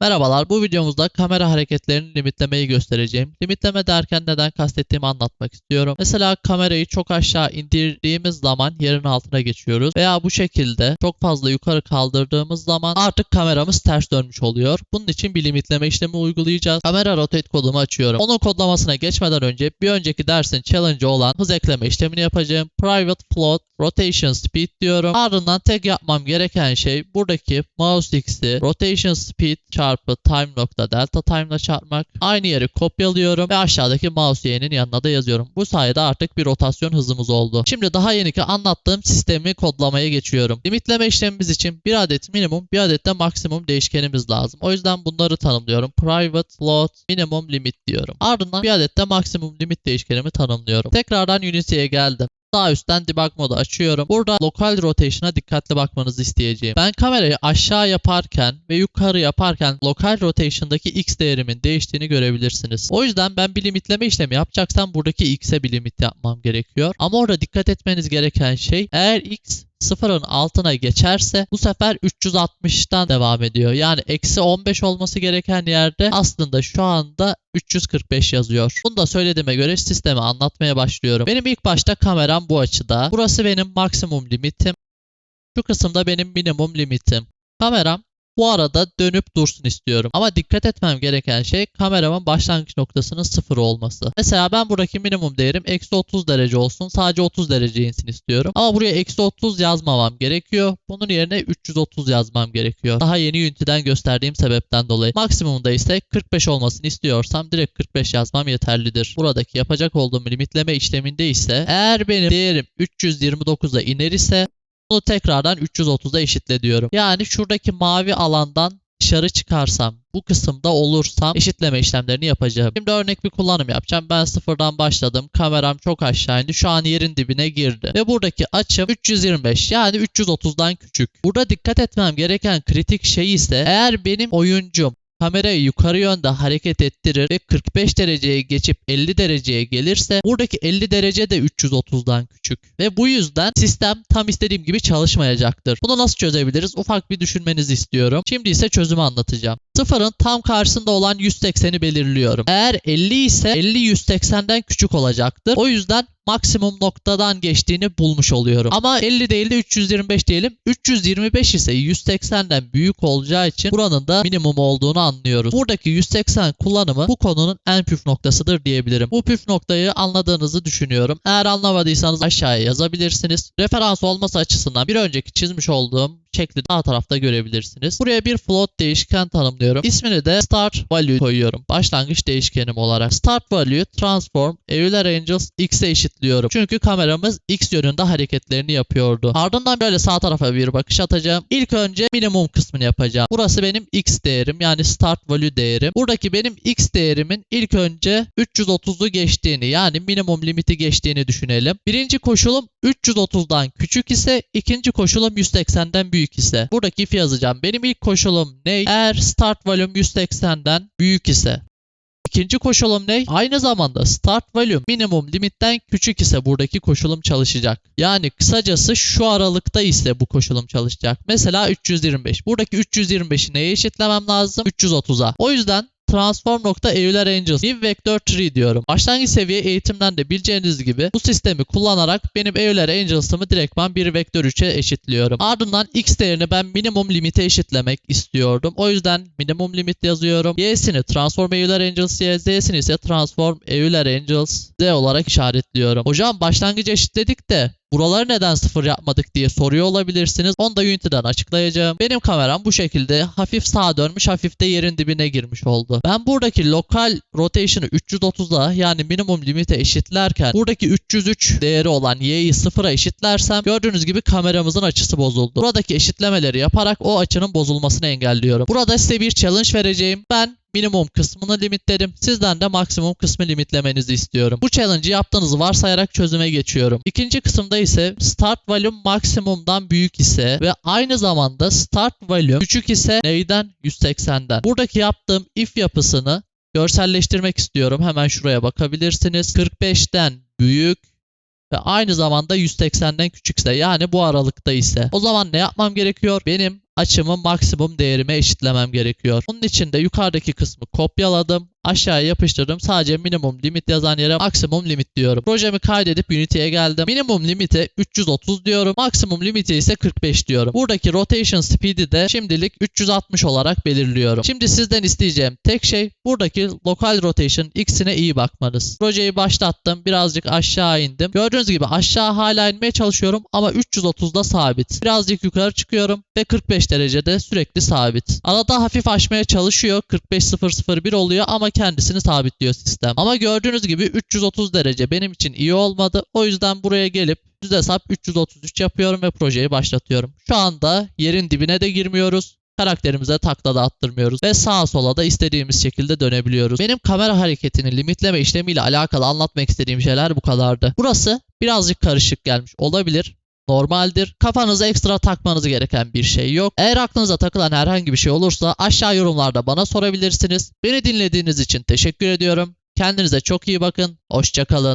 Merhabalar, bu videomuzda kamera hareketlerini limitlemeyi göstereceğim. Limitleme derken neden kastettiğimi anlatmak istiyorum. Mesela kamerayı çok aşağı indirdiğimiz zaman yerin altına geçiyoruz. Veya bu şekilde çok fazla yukarı kaldırdığımız zaman artık kameramız ters dönmüş oluyor. Bunun için bir limitleme işlemi uygulayacağız. Kamera rotate kodumu açıyorum. Onun kodlamasına geçmeden önce bir önceki dersin challenge'ı olan hız ekleme işlemini yapacağım. Private float rotation speed diyorum. Ardından tek yapmam gereken şey buradaki mouse x'i rotation speed çarpı time nokta delta time ile çarpmak. Aynı yeri kopyalıyorum ve aşağıdaki mouse y'nin yanına da yazıyorum. Bu sayede artık bir rotasyon hızımız oldu. Şimdi daha yeniki anlattığım sistemi kodlamaya geçiyorum. Limitleme işlemimiz için bir adet minimum bir adet de maksimum değişkenimiz lazım. O yüzden bunları tanımlıyorum. Private float minimum limit diyorum. Ardından bir adet de maksimum limit değişkenimi tanımlıyorum. Tekrardan Unity'ye geldim. Sağ üstten debug modu açıyorum. Burada lokal rotation'a dikkatli bakmanızı isteyeceğim. Ben kamerayı aşağı yaparken ve yukarı yaparken lokal rotation'daki x değerimin değiştiğini görebilirsiniz. O yüzden ben bir limitleme işlemi yapacaksam buradaki x'e bir limit yapmam gerekiyor. Ama orada dikkat etmeniz gereken şey eğer x sıfırın altına geçerse bu sefer 360'tan devam ediyor. Yani eksi 15 olması gereken yerde aslında şu anda 345 yazıyor. Bunu da söylediğime göre sistemi anlatmaya başlıyorum. Benim ilk başta kameram bu açıda. Burası benim maksimum limitim. Şu kısımda benim minimum limitim. Kameram bu arada dönüp dursun istiyorum. Ama dikkat etmem gereken şey kameramın başlangıç noktasının sıfır olması. Mesela ben buradaki minimum değerim eksi 30 derece olsun. Sadece 30 derece insin istiyorum. Ama buraya eksi 30 yazmamam gerekiyor. Bunun yerine 330 yazmam gerekiyor. Daha yeni Unity'den gösterdiğim sebepten dolayı. Maksimumda ise 45 olmasını istiyorsam direkt 45 yazmam yeterlidir. Buradaki yapacak olduğum limitleme işleminde ise eğer benim değerim 329'a iner ise bunu tekrardan 330'a eşitle diyorum. Yani şuradaki mavi alandan dışarı çıkarsam, bu kısımda olursam eşitleme işlemlerini yapacağım. Şimdi örnek bir kullanım yapacağım. Ben sıfırdan başladım. Kameram çok aşağı indi. Şu an yerin dibine girdi. Ve buradaki açım 325 yani 330'dan küçük. Burada dikkat etmem gereken kritik şey ise eğer benim oyuncum kamerayı yukarı yönde hareket ettirir ve 45 dereceye geçip 50 dereceye gelirse buradaki 50 derece de 330'dan küçük. Ve bu yüzden sistem tam istediğim gibi çalışmayacaktır. Bunu nasıl çözebiliriz? Ufak bir düşünmenizi istiyorum. Şimdi ise çözümü anlatacağım. Sıfırın tam karşısında olan 180'i belirliyorum. Eğer 50 ise 50 180'den küçük olacaktır. O yüzden maksimum noktadan geçtiğini bulmuş oluyorum. Ama 50 değil de 325 diyelim. 325 ise 180'den büyük olacağı için buranın da minimum olduğunu anlıyoruz. Buradaki 180 kullanımı bu konunun en püf noktasıdır diyebilirim. Bu püf noktayı anladığınızı düşünüyorum. Eğer anlamadıysanız aşağıya yazabilirsiniz. Referans olması açısından bir önceki çizmiş olduğum şekli sağ tarafta görebilirsiniz. Buraya bir float değişken tanımlıyorum. İsmini de start value koyuyorum. Başlangıç değişkenim olarak. Start value transform Euler Angels x'e eşitliyorum. Çünkü kameramız x yönünde hareketlerini yapıyordu. Ardından böyle sağ tarafa bir bakış atacağım. İlk önce minimum kısmını yapacağım. Burası benim x değerim yani start value değerim. Buradaki benim x değerimin ilk önce 330'u geçtiğini yani minimum limiti geçtiğini düşünelim. Birinci koşulum 330'dan küçük ise ikinci koşulum 180'den büyük ise buradaki if yazacağım. Benim ilk koşulum ne? Eğer start volume 180'den büyük ise İkinci koşulum ne? Aynı zamanda start volume minimum limitten küçük ise buradaki koşulum çalışacak. Yani kısacası şu aralıkta ise bu koşulum çalışacak. Mesela 325. Buradaki 325'i neye eşitlemem lazım? 330'a. O yüzden transform.euler angels give vector tree diyorum. Başlangıç seviye eğitimden de bileceğiniz gibi bu sistemi kullanarak benim Euler angels'ımı direktman bir vektör 3'e eşitliyorum. Ardından x değerini ben minimum limite eşitlemek istiyordum. O yüzden minimum limit yazıyorum. y'sini transform Euler angels y, z'sini ise transform Euler angels z olarak işaretliyorum. Hocam başlangıcı eşitledik de Buraları neden sıfır yapmadık diye soruyor olabilirsiniz. Onu da Unity'den açıklayacağım. Benim kameram bu şekilde hafif sağa dönmüş hafif de yerin dibine girmiş oldu. Ben buradaki lokal rotation'ı 330'a yani minimum limite eşitlerken buradaki 303 değeri olan y'yi sıfıra eşitlersem gördüğünüz gibi kameramızın açısı bozuldu. Buradaki eşitlemeleri yaparak o açının bozulmasını engelliyorum. Burada size bir challenge vereceğim. Ben minimum kısmını limitledim. Sizden de maksimum kısmı limitlemenizi istiyorum. Bu challenge'ı yaptığınızı varsayarak çözüme geçiyorum. İkinci kısımda ise start volume maksimumdan büyük ise ve aynı zamanda start volume küçük ise neyden? 180'den. Buradaki yaptığım if yapısını görselleştirmek istiyorum. Hemen şuraya bakabilirsiniz. 45'ten büyük ve aynı zamanda 180'den küçükse yani bu aralıkta ise o zaman ne yapmam gerekiyor? Benim açımı maksimum değerime eşitlemem gerekiyor. Bunun için de yukarıdaki kısmı kopyaladım. Aşağıya yapıştırdım. Sadece minimum limit yazan yere maksimum limit diyorum. Projemi kaydedip Unity'ye geldim. Minimum limite 330 diyorum. Maksimum limite ise 45 diyorum. Buradaki rotation speed'i de şimdilik 360 olarak belirliyorum. Şimdi sizden isteyeceğim tek şey buradaki local rotation x'ine iyi bakmanız. Projeyi başlattım. Birazcık aşağı indim. Gördüğünüz gibi aşağı hala inmeye çalışıyorum ama 330'da sabit. Birazcık yukarı çıkıyorum ve 45 derecede sürekli sabit. Arada hafif aşmaya çalışıyor. 45.001 oluyor ama kendisini sabitliyor sistem. Ama gördüğünüz gibi 330 derece benim için iyi olmadı. O yüzden buraya gelip düz hesap 333 yapıyorum ve projeyi başlatıyorum. Şu anda yerin dibine de girmiyoruz. Karakterimize takla da attırmıyoruz ve sağa sola da istediğimiz şekilde dönebiliyoruz. Benim kamera hareketini limitleme işlemiyle alakalı anlatmak istediğim şeyler bu kadardı. Burası birazcık karışık gelmiş olabilir. Normaldir. Kafanıza ekstra takmanız gereken bir şey yok. Eğer aklınıza takılan herhangi bir şey olursa aşağı yorumlarda bana sorabilirsiniz. Beni dinlediğiniz için teşekkür ediyorum. Kendinize çok iyi bakın. Hoşçakalın.